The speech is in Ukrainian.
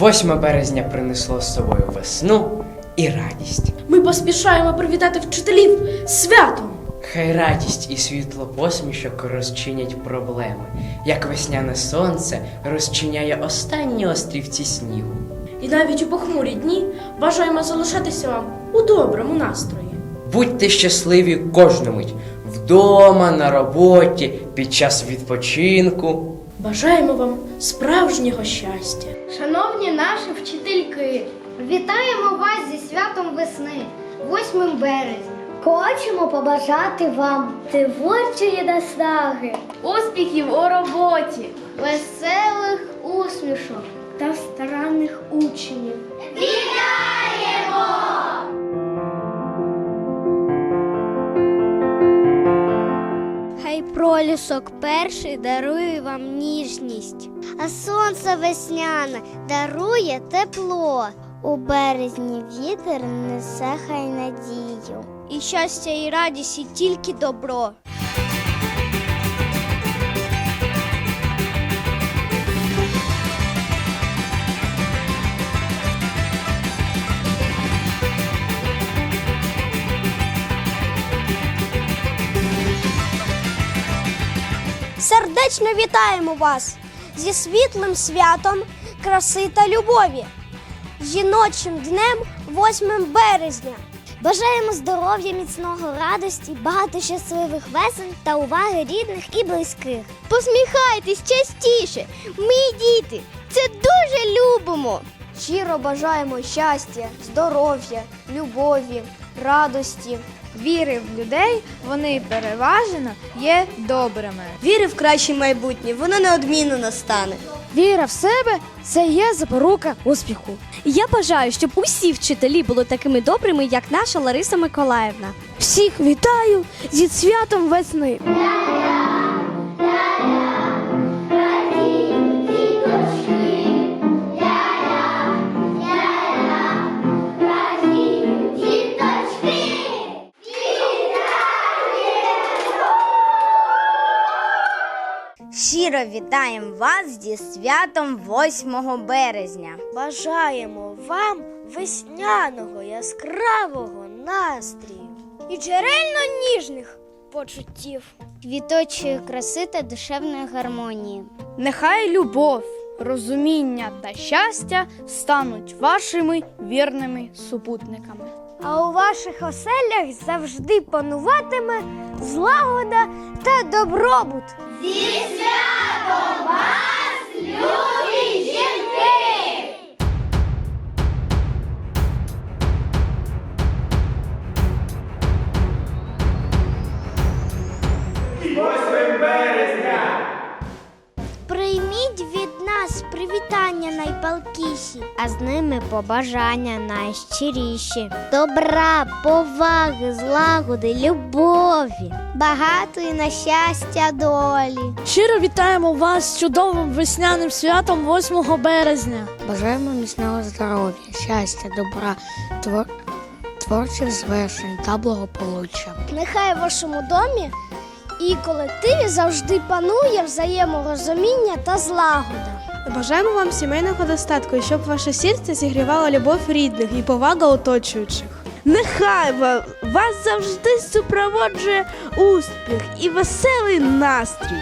8 березня принесло з собою весну і радість. Ми поспішаємо привітати вчителів святом. Хай радість і світло посмішок розчинять проблеми, як весняне сонце розчиняє останні острівці снігу. І навіть у похмурі дні бажаємо залишатися вам у доброму настрої. Будьте щасливі кожну мить вдома, на роботі, під час відпочинку. Бажаємо вам справжнього щастя. Шановні наші вчительки, вітаємо вас зі святом весни, 8 березня. Хочемо побажати вам творчої наснаги, успіхів у роботі, веселих усмішок та пролісок перший дарує вам ніжність, а сонце весняне дарує тепло. У березні вітер несе хай надію. І щастя і радість, і тільки добро. Сердечно вітаємо вас зі світлим святом краси та любові, жіночим днем 8 березня. Бажаємо здоров'я, міцного радості, багато щасливих весен та уваги рідних і близьких. Посміхайтесь частіше, ми діти, це дуже любимо. Щиро бажаємо щастя, здоров'я, любові, радості. Віри в людей вони переважно є добрими. Віри в краще майбутнє, воно неодмінно настане. Віра в себе це є запорука успіху. І я бажаю, щоб усі вчителі були такими добрими, як наша Лариса Миколаївна. Всіх вітаю зі святом весни. Щиро вітаємо вас зі святом 8 березня. Бажаємо вам весняного яскравого настрію і джерельно ніжних почуттів, квіточої краси та душевної гармонії. Нехай любов, розуміння та щастя стануть вашими вірними супутниками. А у ваших оселях завжди пануватиме злагода та добробут. Прийміть привітання найпалкіші, а з ними побажання найщиріші. Добра, поваги, злагоди, любові, багатої на щастя долі. Щиро вітаємо вас з чудовим весняним святом 8 березня. Бажаємо міцного здоров'я, щастя, добра, твор... творчих звершень та благополуччя. Нехай в вашому домі і колективі завжди панує взаєморозуміння та злагода. Бажаємо вам сімейного достатку, і щоб ваше серце зігрівало любов рідних і повага оточуючих. Нехай ва- вас завжди супроводжує успіх і веселий настрій.